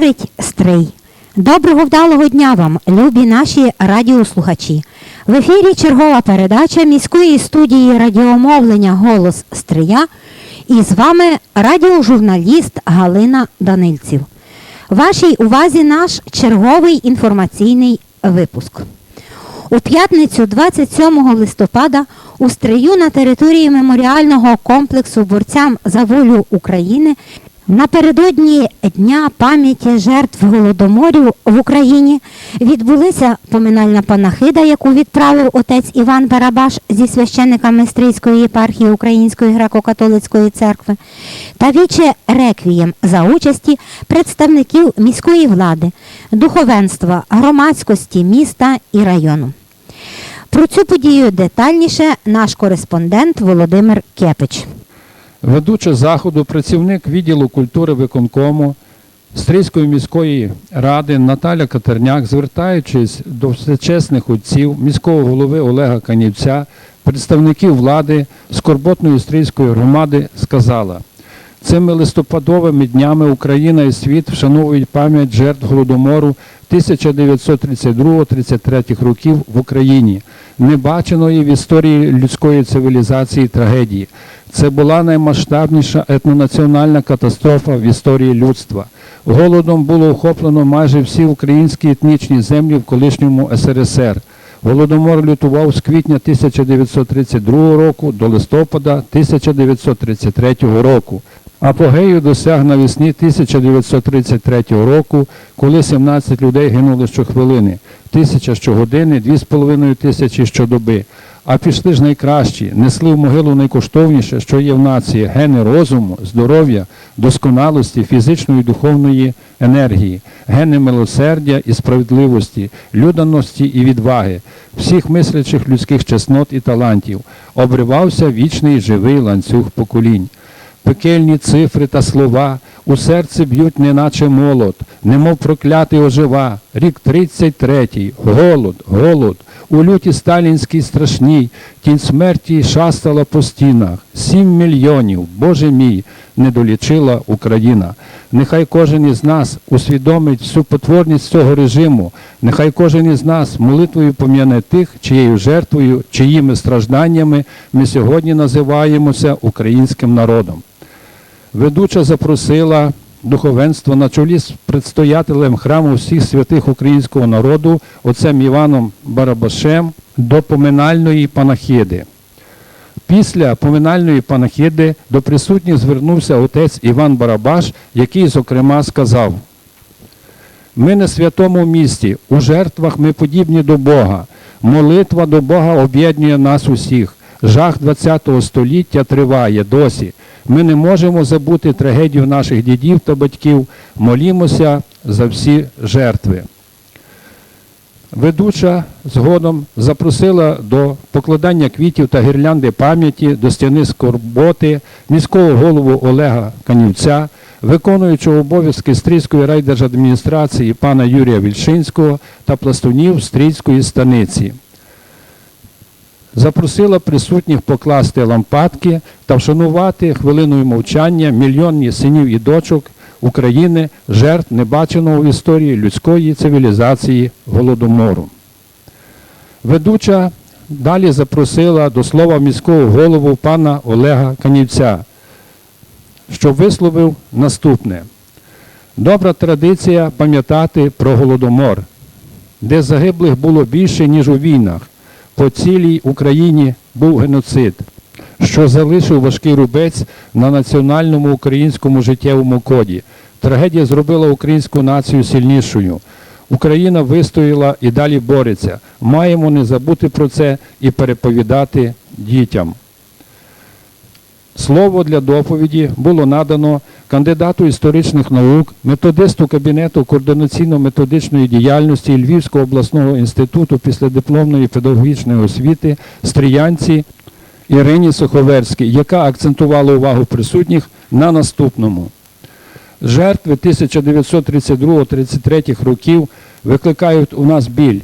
Говорить Стрий. Доброго вдалого дня вам, любі наші радіослухачі. В ефірі чергова передача міської студії радіомовлення Голос Стрия і з вами радіожурналіст Галина Данильців. Вашій увазі наш черговий інформаційний випуск. У п'ятницю 27 листопада у Стрию на території меморіального комплексу борцям за волю України напередодні Дня пам'яті жертв голодоморів в Україні відбулася поминальна панахида, яку відправив отець Іван Барабаш зі священниками Стрийської єпархії Української греко-католицької церкви та віче реквієм за участі представників міської влади, духовенства, громадськості міста і району. Про цю подію детальніше наш кореспондент Володимир Кепич. Ведуча заходу, працівник відділу культури виконкому Стрийської міської ради Наталя Катерняк, звертаючись до всечесних отців міського голови Олега Канівця, представників влади Скорботної Стрийської громади, сказала: цими листопадовими днями Україна і світ вшановують пам'ять жертв голодомору 1932-33 років в Україні, небаченої в історії людської цивілізації трагедії. Це була наймасштабніша етнонаціональна катастрофа в історії людства. Голодом було охоплено майже всі українські етнічні землі в колишньому СРСР. Голодомор лютував з квітня 1932 року до листопада 1933 року. Апогею досяг навесні 1933 року, коли 17 людей гинули щохвилини, тисяча щогодини, 2,5 тисячі щодоби. А пішли ж найкращі, несли в могилу найкоштовніше, що є в нації гени розуму, здоров'я, досконалості, фізичної і духовної енергії, гени милосердя і справедливості, люданості і відваги, всіх мислячих людських чеснот і талантів. Обривався вічний живий ланцюг поколінь. Пекельні цифри та слова у серце б'ють, неначе молот, немов проклятий ожива. Рік 33-й, голод, голод, у люті сталінській страшній, тінь смерті шастала по стінах. Сім мільйонів, Боже мій, не долічила Україна. Нехай кожен із нас усвідомить всю потворність цього режиму. Нехай кожен із нас молитвою пом'яне тих, чиєю жертвою, чиїми стражданнями ми сьогодні називаємося українським народом. Ведуча запросила духовенство на чолі з предстоятелем храму всіх святих українського народу, отцем Іваном Барабашем, до поминальної панахиди. Після поминальної панахиди до присутніх звернувся отець Іван Барабаш, який, зокрема, сказав: Ми на святому місті, у жертвах ми подібні до Бога. Молитва до Бога об'єднує нас усіх. Жах ХХ століття триває досі. Ми не можемо забути трагедію наших дідів та батьків. Молімося за всі жертви. Ведуча згодом запросила до покладання квітів та гірлянди пам'яті до стіни скорботи міського голову Олега Канівця, виконуючого обов'язки Стрійської райдержадміністрації пана Юрія Вільшинського та пластунів Стрійської станиці. Запросила присутніх покласти лампадки та вшанувати хвилиною мовчання мільйонні синів і дочок України, жертв небаченого в історії людської цивілізації голодомору. Ведуча далі запросила до слова міського голову пана Олега Канівця, що висловив наступне. Добра традиція пам'ятати про голодомор, де загиблих було більше, ніж у війнах. По цілій Україні був геноцид, що залишив важкий рубець на національному українському життєвому коді. Трагедія зробила українську націю сильнішою. Україна вистояла і далі бореться. Маємо не забути про це і переповідати дітям. Слово для доповіді було надано кандидату історичних наук, методисту кабінету координаційно-методичної діяльності Львівського обласного інституту післядипломної педагогічної освіти Стріянці Ірині Суховерській, яка акцентувала увагу присутніх на наступному. Жертви 1932-33 років викликають у нас біль.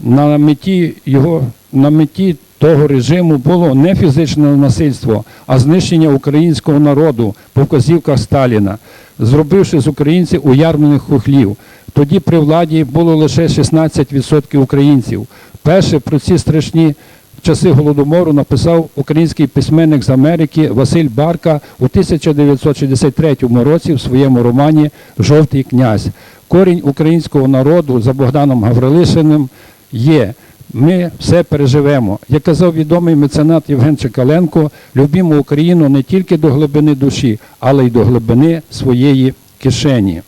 На меті його на меті того режиму було не фізичне насильство, а знищення українського народу по вказівках Сталіна, зробивши з українців уярмлених хухлів. Тоді при владі було лише 16% українців. Перше про ці страшні часи голодомору написав український письменник з Америки Василь Барка у 1963 році в своєму романі Жовтий князь. Корінь українського народу за Богданом Гаврилишиним є. Ми все переживемо. Як казав відомий меценат Євген Чекаленко, любімо Україну не тільки до глибини душі, але й до глибини своєї кишені.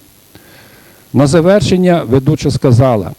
На завершення ведуча сказала: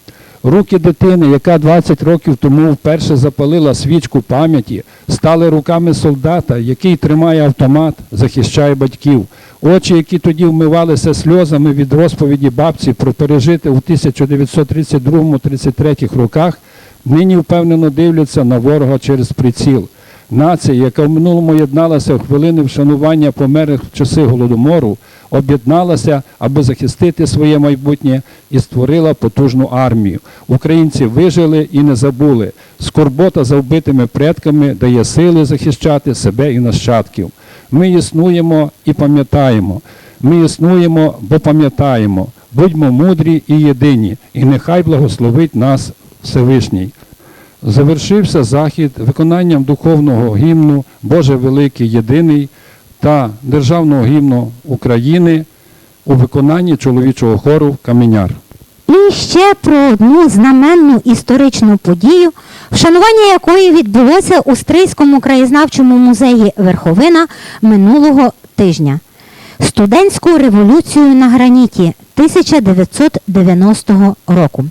руки дитини, яка 20 років тому вперше запалила свічку пам'яті, стали руками солдата, який тримає автомат, захищає батьків. Очі, які тоді вмивалися сльозами від розповіді бабці про пережити у 1932-33 роках, нині впевнено дивляться на ворога через приціл. Нація, яка в минулому єдналася в хвилини вшанування померлих в часи голодомору, об'єдналася, аби захистити своє майбутнє і створила потужну армію. Українці вижили і не забули. Скорбота за вбитими предками дає сили захищати себе і нащадків. Ми існуємо і пам'ятаємо. Ми існуємо, бо пам'ятаємо. Будьмо мудрі і єдині, і нехай благословить нас Всевишній. Завершився захід виконанням духовного гімну Боже Великий Єдиний та державного гімну України у виконанні чоловічого хору Каменяр. І ще про одну знаменну історичну подію, вшанування якої відбулося у Стрийському краєзнавчому музеї Верховина минулого тижня. Студентську революцію на граніті 1990 року,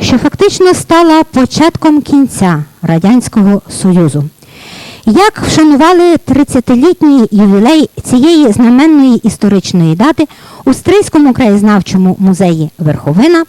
що фактично стала початком кінця Радянського Союзу. Як вшанували 30-літній ювілей цієї знаменної історичної дати у Стрийському краєзнавчому музеї Верховина,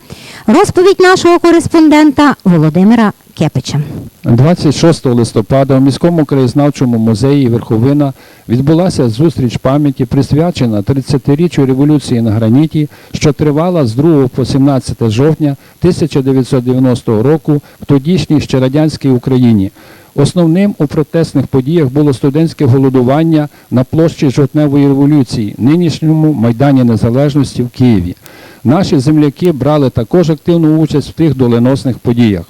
розповідь нашого кореспондента Володимира Кепича. 26 листопада в міському краєзнавчому музеї Верховина відбулася зустріч пам'яті, присвячена 30-річчю революції на граніті, що тривала з 2 по 17 жовтня 1990 року в тодішній ще радянській Україні. Основним у протестних подіях було студентське голодування на площі Жовтневої революції, нинішньому Майдані Незалежності в Києві. Наші земляки брали також активну участь в тих доленосних подіях.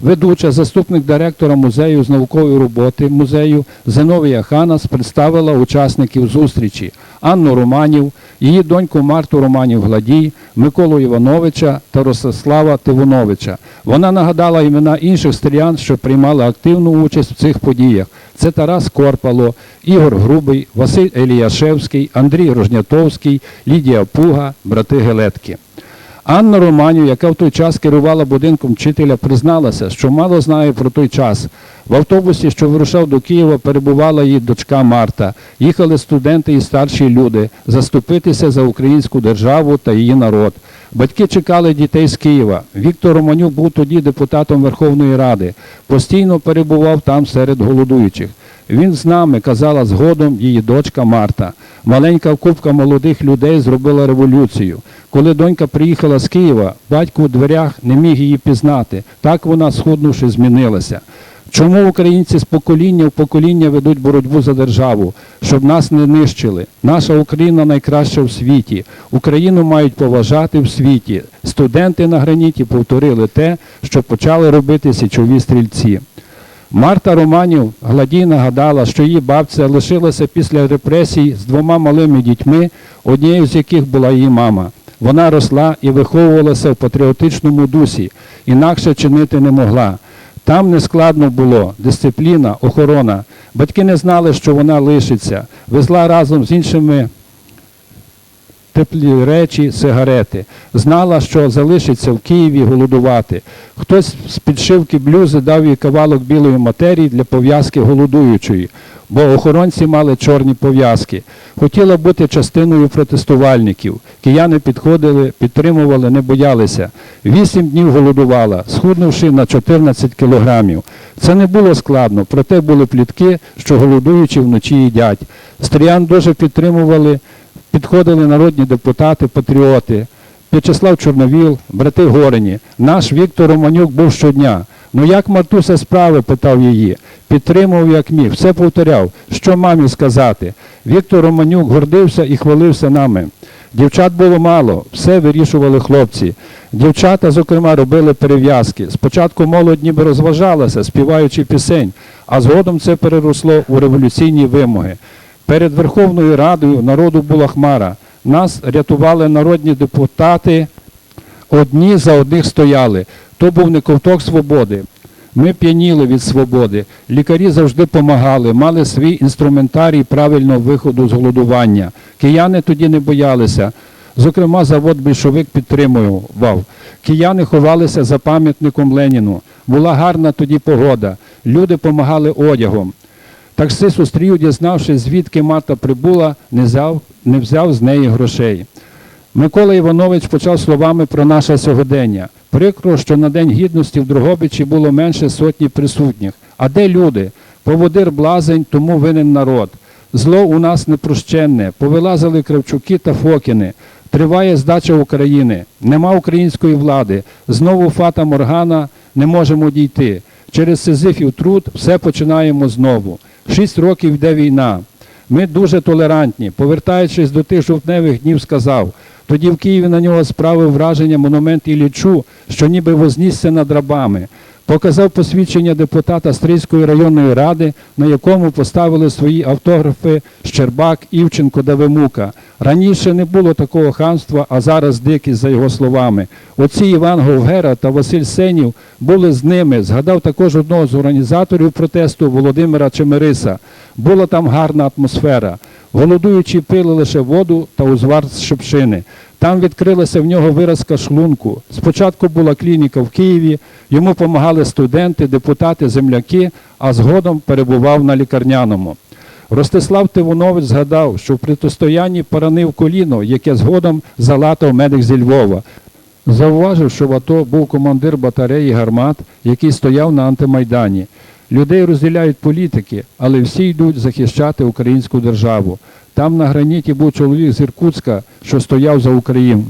Ведуча, заступник директора музею з наукової роботи музею Зиновія Ханас представила учасників зустрічі Анну Романів, її доньку Марту Романів Гладій, Миколу Івановича та Ростислава Тивуновича. Вона нагадала імена інших стріян, що приймали активну участь в цих подіях. Це Тарас Корпало, Ігор Грубий, Василь Еліяшевський, Андрій Рожнятовський, Лідія Пуга, брати Гелетки. Анна Романів, яка в той час керувала будинком вчителя, призналася, що мало знає про той час. В автобусі, що вирушав до Києва, перебувала її дочка Марта. Їхали студенти і старші люди заступитися за українську державу та її народ. Батьки чекали дітей з Києва. Віктор Романюк був тоді депутатом Верховної Ради. Постійно перебував там серед голодуючих. Він з нами, казала згодом її дочка Марта. Маленька купка молодих людей зробила революцію. Коли донька приїхала з Києва, батько у дверях не міг її пізнати. Так вона, схуднувши, змінилася. Чому українці з покоління в покоління ведуть боротьбу за державу, щоб нас не нищили? Наша Україна найкраща в світі. Україну мають поважати в світі. Студенти на граніті повторили те, що почали робити січові стрільці. Марта Романів Гладій нагадала, що її бабця лишилася після репресій з двома малими дітьми, однією з яких була її мама. Вона росла і виховувалася в патріотичному дусі, інакше чинити не могла. Там нескладно було дисципліна, охорона. Батьки не знали, що вона лишиться. Везла разом з іншими теплі речі, сигарети. Знала, що залишиться в Києві голодувати. Хтось з підшивки блюзи дав їй кавалок білої матерії для пов'язки голодуючої, бо охоронці мали чорні пов'язки. Хотіла бути частиною протестувальників. Кияни підходили, підтримували, не боялися. Вісім днів голодувала, схуднувши на 14 кілограмів. Це не було складно, проте були плітки, що голодуючі вночі їдять. Стріян дуже підтримували, підходили народні депутати, патріоти. В'ячеслав Чорновіл, брати Горені. Наш Віктор Романюк був щодня. Ну як Мартуся справи? питав її. Підтримував як міг, все повторяв, що мамі сказати. Віктор Романюк гордився і хвалився нами. Дівчат було мало, все вирішували хлопці. Дівчата, зокрема, робили перев'язки. Спочатку молодь ніби розважалася, співаючи пісень, а згодом це переросло у революційні вимоги. Перед Верховною Радою народу була хмара. Нас рятували народні депутати, одні за одних стояли. То був не ковток свободи. Ми п'яніли від свободи. Лікарі завжди помагали, мали свій інструментарій правильного виходу з голодування. Кияни тоді не боялися. Зокрема, завод більшовик підтримував. Кияни ховалися за пам'ятником Леніну. Була гарна тоді погода. Люди помагали одягом. Таксист у стрію, дізнавшись, звідки Марта прибула, не взяв, не взяв з неї грошей. Микола Іванович почав словами про наше сьогодення. Прикро, що на День Гідності в Дрогобичі було менше сотні присутніх. А де люди? Поводир блазень, тому винен народ. Зло у нас непрощенне. Повилазили Кравчуки та Фокіни. Триває здача України. Нема української влади. Знову фата Моргана не можемо дійти. Через Сизифів труд все починаємо знову. Шість років йде війна. Ми дуже толерантні. Повертаючись до тих жовтневих днів, сказав, тоді в Києві на нього справив враження монумент Іллічу, що ніби вознісся над рабами. Показав посвідчення депутата Стрийської районної ради, на якому поставили свої автографи Щербак, Івченко, Давимука. Раніше не було такого ханства, а зараз дикість, за його словами. Оці Іван Говгера та Василь Сенів були з ними. Згадав також одного з організаторів протесту Володимира Чемериса. Була там гарна атмосфера. Голодуючі пили лише воду та узвар з шипшини. Там відкрилася в нього виразка шлунку. Спочатку була клініка в Києві, йому допомагали студенти, депутати, земляки, а згодом перебував на лікарняному. Ростислав Тивунович згадав, що в протистоянні поранив коліно, яке згодом залатав медик зі Львова. Зауважив, що в АТО був командир батареї гармат, який стояв на антимайдані. Людей розділяють політики, але всі йдуть захищати українську державу. Там на граніті був чоловік з Іркутська, що стояв за Україну.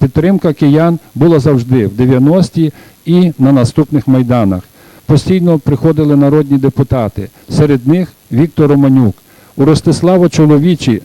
Підтримка киян була завжди в 90-ті і на наступних майданах. Постійно приходили народні депутати. Серед них Віктор Романюк. У Ростислава чоловічі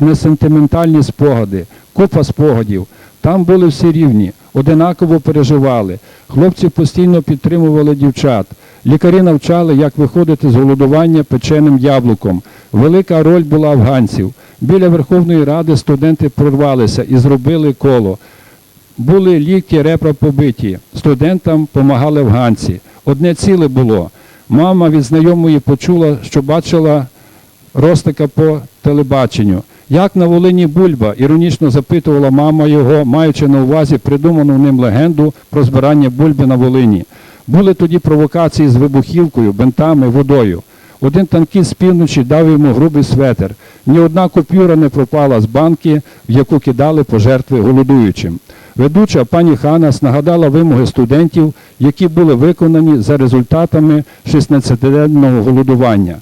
несентиментальні спогади, купа спогадів. Там були всі рівні, одинаково переживали. Хлопці постійно підтримували дівчат. Лікарі навчали, як виходити з голодування печеним яблуком. Велика роль була афганців. Біля Верховної Ради студенти прорвалися і зробили коло. Були лікті, репра побиті. Студентам помагали афганці. Одне ціле було. Мама від знайомої почула, що бачила Ростика по телебаченню. Як на Волині Бульба, іронічно запитувала мама його, маючи на увазі придуману ним легенду про збирання бульби на Волині. Були тоді провокації з вибухівкою, бентами, водою. Один танкіст з півночі дав йому грубий светер. Ні одна купюра не пропала з банки, в яку кидали пожертви голодуючим. Ведуча пані Ханас нагадала вимоги студентів, які були виконані за результатами 16-денного голодування.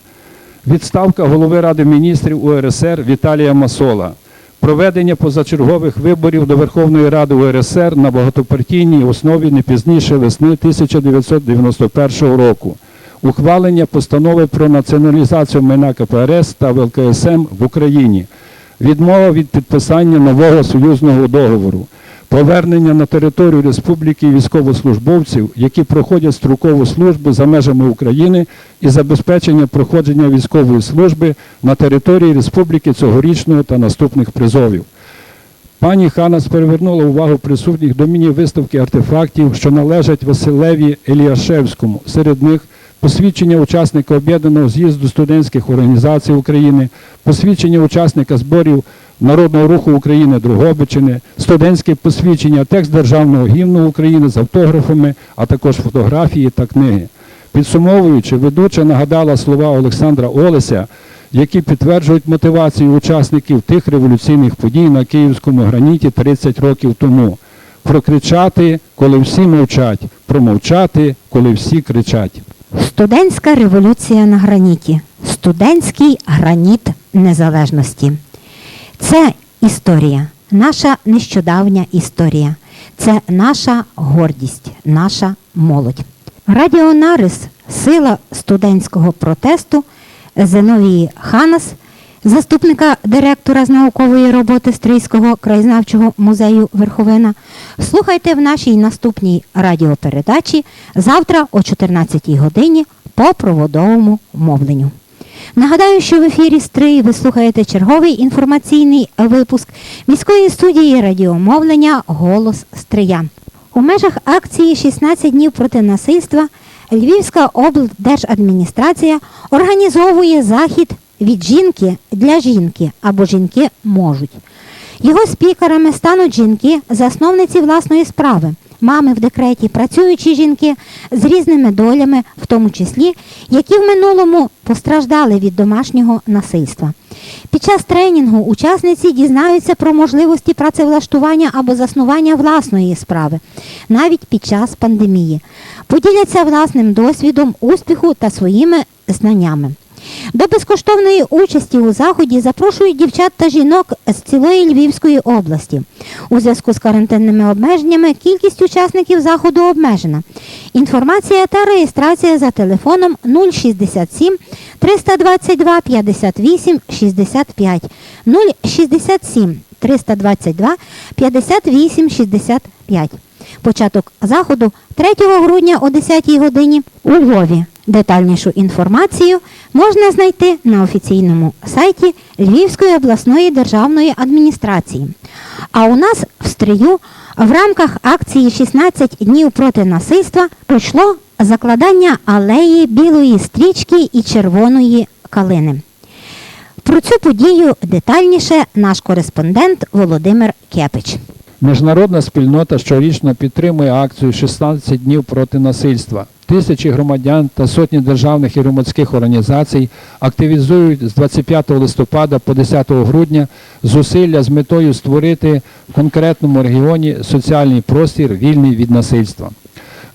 Відставка голови Ради міністрів УРСР Віталія Масола. Проведення позачергових виборів до Верховної Ради УРСР на багатопартійній основі не пізніше весни 1991 року. Ухвалення постанови про націоналізацію майна КПРС та ВЛКСМ в Україні. Відмова від підписання нового союзного договору. Повернення на територію республіки військовослужбовців, які проходять строкову службу за межами України і забезпечення проходження військової служби на території республіки цьогорічного та наступних призовів. Пані Ханас перевернула увагу присутніх до міні-виставки артефактів, що належать Василеві Еліашевському. Серед них посвідчення учасника об'єднаного з'їзду студентських організацій України, посвідчення учасника зборів Народного руху України Другобичини, студентське посвідчення, текст державного гімну України з автографами, а також фотографії та книги. Підсумовуючи, ведуча нагадала слова Олександра Олеся, які підтверджують мотивацію учасників тих революційних подій на київському граніті 30 років тому. Прокричати, коли всі мовчать, промовчати, коли всі кричать. Студентська революція на граніті. Студентський граніт незалежності. Це історія, наша нещодавня історія. Це наша гордість, наша молодь. Радіо Нарис сила студентського протесту Зиновії Ханас, заступника директора з наукової роботи Стрийського краєзнавчого музею Верховина. Слухайте в нашій наступній радіопередачі завтра о 14 годині по проводовому мовленню. Нагадаю, що в ефірі Стрий ви слухаєте черговий інформаційний випуск міської студії радіомовлення Голос Стрия. У межах акції 16 днів проти насильства Львівська облдержадміністрація організовує захід від жінки для жінки або жінки можуть. Його спікерами стануть жінки, засновниці власної справи, мами в декреті, працюючі жінки з різними долями, в тому числі, які в минулому постраждали від домашнього насильства. Під час тренінгу учасниці дізнаються про можливості працевлаштування або заснування власної справи, навіть під час пандемії, поділяться власним досвідом успіху та своїми знаннями. До безкоштовної участі у заході запрошують дівчат та жінок з цілої Львівської області. У зв'язку з карантинними обмеженнями кількість учасників заходу обмежена. Інформація та реєстрація за телефоном 067 322 58 65 067 322 58 65. Початок заходу 3 грудня о 10 годині у Львові. Детальнішу інформацію можна знайти на офіційному сайті Львівської обласної державної адміністрації. А у нас в Стрию в рамках акції 16 днів проти насильства пройшло закладання алеї білої стрічки і червоної калини. Про цю подію детальніше наш кореспондент Володимир Кепич. Міжнародна спільнота щорічно підтримує акцію «16 днів проти насильства. Тисячі громадян та сотні державних і громадських організацій активізують з 25 листопада по 10 грудня зусилля з метою створити в конкретному регіоні соціальний простір вільний від насильства.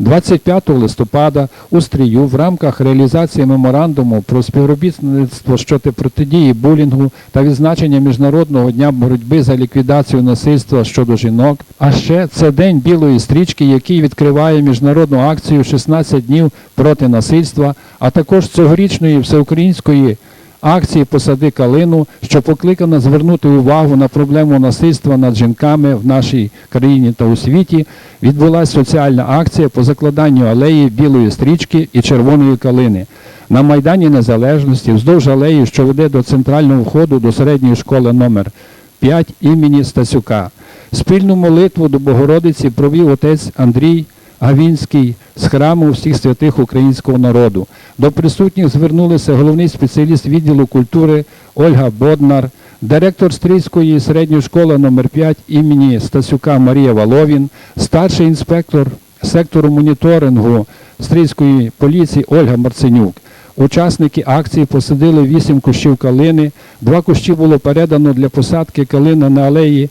25 листопада у Стрію в рамках реалізації меморандуму про співробітництво щодо протидії булінгу та відзначення Міжнародного дня боротьби за ліквідацію насильства щодо жінок. А ще це День білої стрічки, який відкриває міжнародну акцію 16 днів проти насильства, а також цьогорічної всеукраїнської акції Посади калину, що покликана звернути увагу на проблему насильства над жінками в нашій країні та у світі, відбулася соціальна акція по закладанню алеї білої стрічки і червоної калини. На Майдані Незалежності вздовж алеї, що веде до центрального входу до середньої школи номер 5 імені Стасюка. Спільну молитву до Богородиці провів отець Андрій Гавінський з храму всіх святих українського народу. До присутніх звернулися головний спеціаліст відділу культури Ольга Боднар, директор Стрийської середньої школи номер 5 імені Стасюка Марія Воловін, старший інспектор сектору моніторингу Стрийської поліції Ольга Марценюк. Учасники акції посадили 8 кущів калини, два кущі було передано для посадки калина на алеї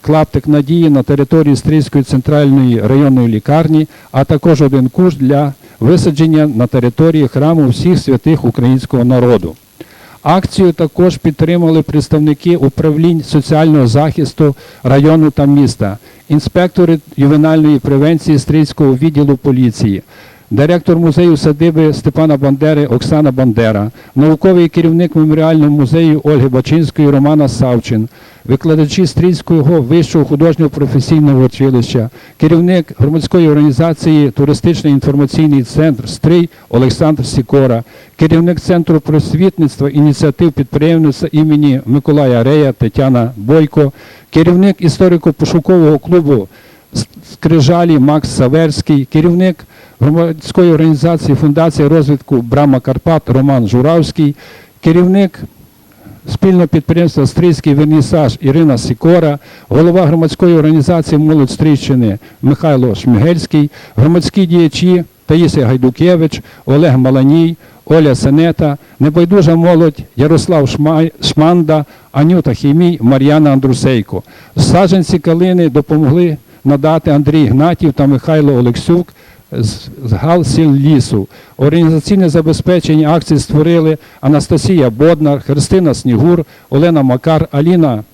клаптик надії на території Стрийської центральної районної лікарні, а також один кущ для висадження на території храму всіх святих українського народу. Акцію також підтримали представники управлінь соціального захисту району та міста, інспектори ювенальної превенції Стрийського відділу поліції, директор музею садиби Степана Бандери Оксана Бандера, науковий керівник меморіального музею Ольги Бачинської Романа Савчин, викладачі Стрільського вищого художнього професійного училища, керівник громадської організації Туристичний інформаційний центр Стрий Олександр Сікора, керівник центру просвітництва ініціатив підприємництва імені Миколая Рея Тетяна Бойко, керівник історико-пошукового клубу Скрижалі Макс Саверський, керівник громадської організації Фундації розвитку Брама Карпат Роман Журавський, керівник спільного підприємства Стрийський вернісаж Ірина Сікора, голова громадської організації Молодь Стрийщини Михайло Шмигельський, громадські діячі Таїсія Гайдукевич, Олег Маланій, Оля Сенета, небайдужа молодь Ярослав Шманда, Анюта Хімій, Мар'яна Андрусейко. Саджанці калини допомогли надати Андрій Гнатів та Михайло Олексюк з з гал сіл лісу. Організаційне забезпечення акції створили Анастасія Боднар, Христина Снігур, Олена Макар, Аліна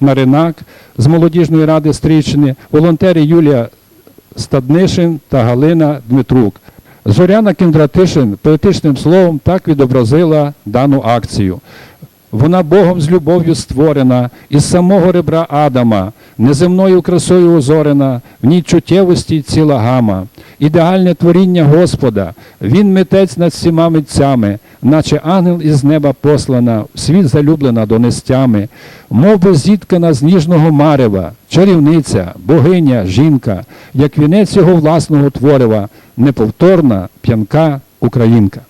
Наринак з молодіжної ради Стрічини, волонтери Юлія Стаднишин та Галина Дмитрук. Зоряна Кіндратишин поетичним словом так відобразила дану акцію. Вона Богом з любов'ю створена, із самого ребра Адама, неземною красою озорена, в ній чуттєвості ціла гама. Ідеальне творіння Господа, Він митець над всіма митцями, наче ангел із неба послана, в світ залюблена донестями, мов би зіткана з ніжного марева, чарівниця, богиня, жінка, як вінець його власного творива, неповторна, п'янка українка.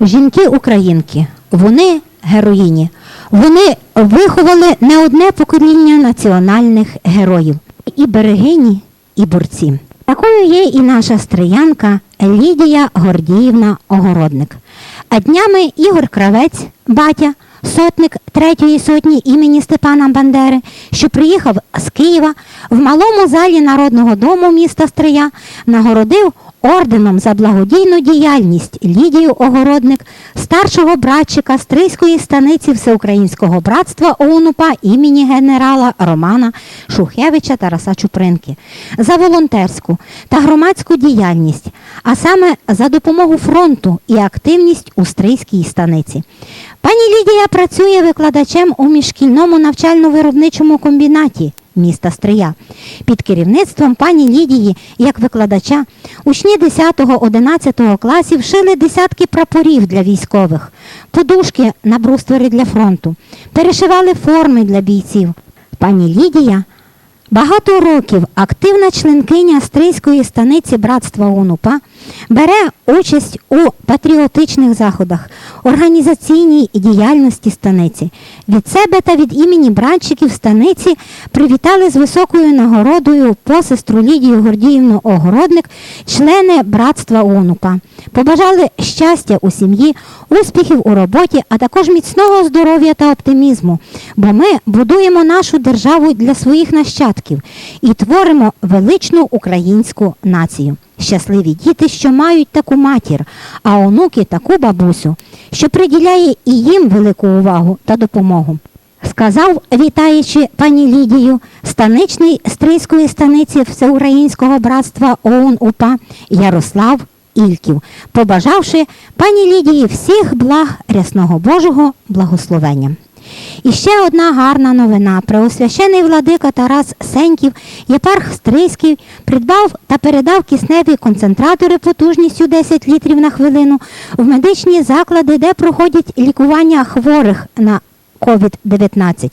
Жінки-українки, вони героїні. Вони виховали не одне покоління національних героїв. І берегині, і борці. Такою є і наша стриянка Лідія Гордіївна Огородник. А днями Ігор Кравець, батя, сотник третьої сотні імені Степана Бандери, що приїхав з Києва в малому залі Народного дому міста Стрия, нагородив орденом за благодійну діяльність Лідію Огородник, старшого братчика Стрийської станиці Всеукраїнського братства ОУНУПА імені генерала Романа Шухевича Тараса Чупринки за волонтерську та громадську діяльність, а саме за допомогу фронту і активність у Стрийській станиці. Пані Лідія працює викладачем у міжшкільному навчально-виробничому комбінаті міста Стрия. Під керівництвом пані Лідії, як викладача, учні 10-11 класів шили десятки прапорів для військових, подушки на бруствери для фронту, перешивали форми для бійців. Пані Лідія Багато років активна членкиня Стрийської станиці братства УНУПА бере участь у патріотичних заходах, організаційній діяльності станиці. Від себе та від імені братчиків станиці привітали з високою нагородою посестру Лідію Гордіївну Огородник, члени братства УНУПА. Побажали щастя у сім'ї, успіхів у роботі, а також міцного здоров'я та оптимізму. Бо ми будуємо нашу державу для своїх нащадків і творимо величну українську націю. Щасливі діти, що мають таку матір, а онуки таку бабусю, що приділяє і їм велику увагу та допомогу. Сказав, вітаючи пані Лідію, станичний стрийської станиці Всеукраїнського братства ОУН УПА Ярослав Ільків, побажавши пані Лідії всіх благ рясного Божого благословення. І ще одна гарна новина. Преосвящений владика Тарас Сеньків, єпарх Стрийський, придбав та передав кисневі концентратори потужністю 10 літрів на хвилину в медичні заклади, де проходять лікування хворих на COVID-19.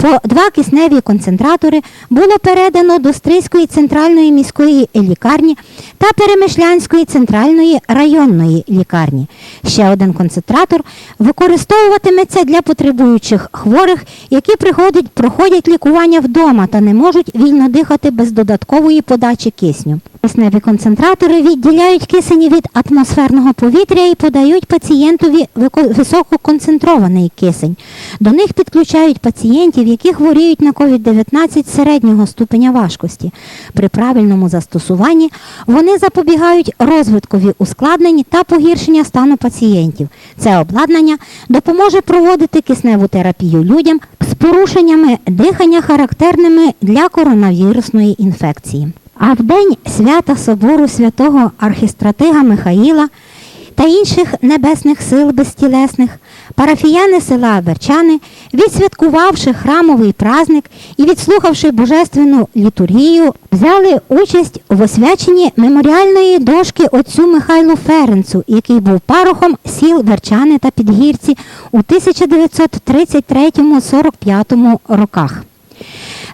По два кисневі концентратори було передано до Стрийської центральної міської лікарні та Перемишлянської центральної районної лікарні. Ще один концентратор використовуватиметься для потребуючих хворих, які приходять, проходять лікування вдома та не можуть вільно дихати без додаткової подачі кисню. Кисневі концентратори відділяють кисень від атмосферного повітря і подають пацієнтові висококонцентрований кисень. До них підключають пацієнтів, які хворіють на COVID-19 середнього ступеня важкості. При правильному застосуванні вони запобігають розвиткові ускладнень та погіршення стану пацієнтів. Це обладнання допоможе проводити кисневу терапію людям з порушеннями дихання, характерними для коронавірусної інфекції. А в день свята собору святого архістратига Михаїла та інших небесних сил безтілесних, парафіяни села Верчани, відсвяткувавши храмовий праздник і відслухавши божественну літургію, взяли участь в освяченні меморіальної дошки отцю Михайлу Ференцу, який був парохом сіл Верчани та Підгірці у 1933-45 роках.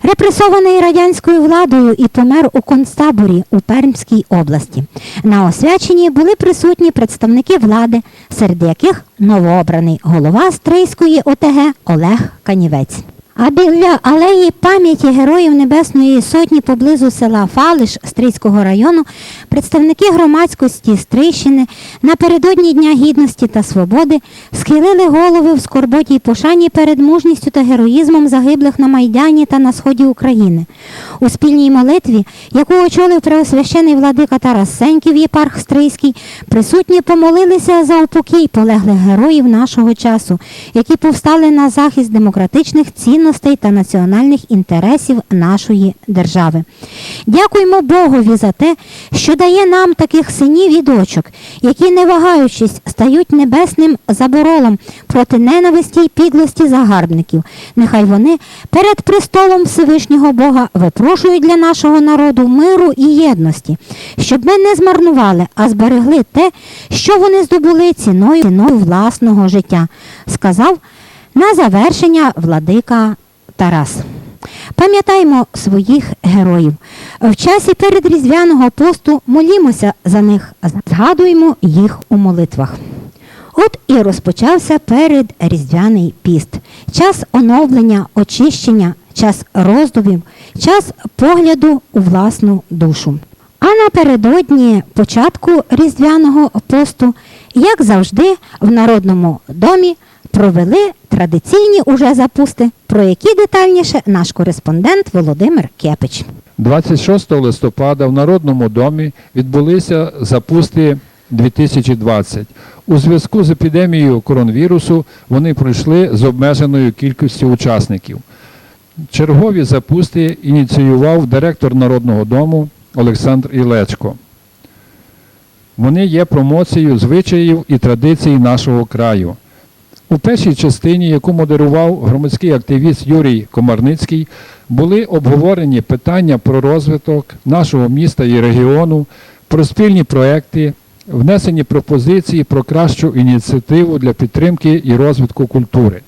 Репресований радянською владою і помер у концтаборі у Пермській області. На освяченні були присутні представники влади, серед яких новообраний голова Стрийської ОТГ Олег Канівець. А біля алеї пам'яті Героїв Небесної Сотні поблизу села Фалиш Стрийського району представники громадськості Стрийщини напередодні Дня Гідності та Свободи схилили голови в скорботі й пошані перед мужністю та героїзмом загиблих на Майдані та на сході України. У спільній молитві, яку очолив преосвящений владика Тарас Сеньків, єпарх Стрийський, присутні помолилися за упокій полеглих героїв нашого часу, які повстали на захист демократичних цінностей та національних інтересів нашої держави. Дякуємо Богові за те, що дає нам таких синів і дочок, які, не вагаючись, стають небесним заборолом проти ненависті й підлості загарбників. Нехай вони перед престолом Всевишнього Бога випрошують для нашого народу миру і єдності, щоб ми не змарнували, а зберегли те, що вони здобули ціною, ціною власного життя, сказав на завершення владика Тарас. Пам'ятаємо своїх героїв. В часі передріздвяного посту молімося за них, згадуємо їх у молитвах. От і розпочався передріздвяний піст. Час оновлення, очищення, час роздумів, час погляду у власну душу. А напередодні початку різдвяного посту, як завжди, в Народному домі провели традиційні уже запусти, про які детальніше наш кореспондент Володимир Кепич. 26 листопада в Народному домі відбулися запусти 2020. У зв'язку з епідемією коронавірусу вони пройшли з обмеженою кількістю учасників. Чергові запусти ініціював директор Народного дому Олександр Ілечко. Вони є промоцією звичаїв і традицій нашого краю. У першій частині, яку модерував громадський активіст Юрій Комарницький, були обговорені питання про розвиток нашого міста і регіону, про спільні проекти, внесені пропозиції про кращу ініціативу для підтримки і розвитку культури.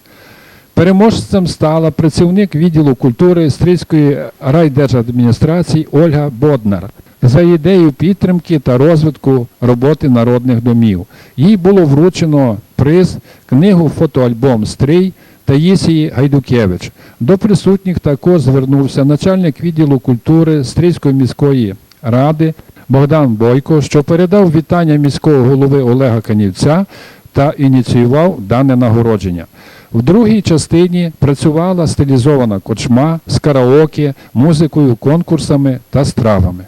Переможцем стала працівник відділу культури Стрийської райдержадміністрації Ольга Боднар за ідею підтримки та розвитку роботи народних домів. Їй було вручено приз книгу фотоальбом Стрий Таїсії Гайдукевич. До присутніх також звернувся начальник відділу культури Стрийської міської ради Богдан Бойко, що передав вітання міського голови Олега Канівця та ініціював дане нагородження. В другій частині працювала стилізована кочма з караоке, музикою, конкурсами та стравами.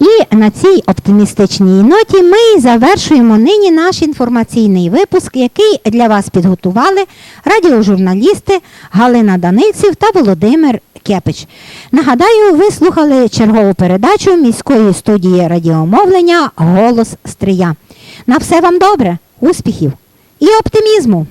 І на цій оптимістичній ноті ми завершуємо нині наш інформаційний випуск, який для вас підготували радіожурналісти Галина Данильців та Володимир Кепич. Нагадаю, ви слухали чергову передачу міської студії радіомовлення Голос Стрия. На все вам добре, успіхів і оптимізму!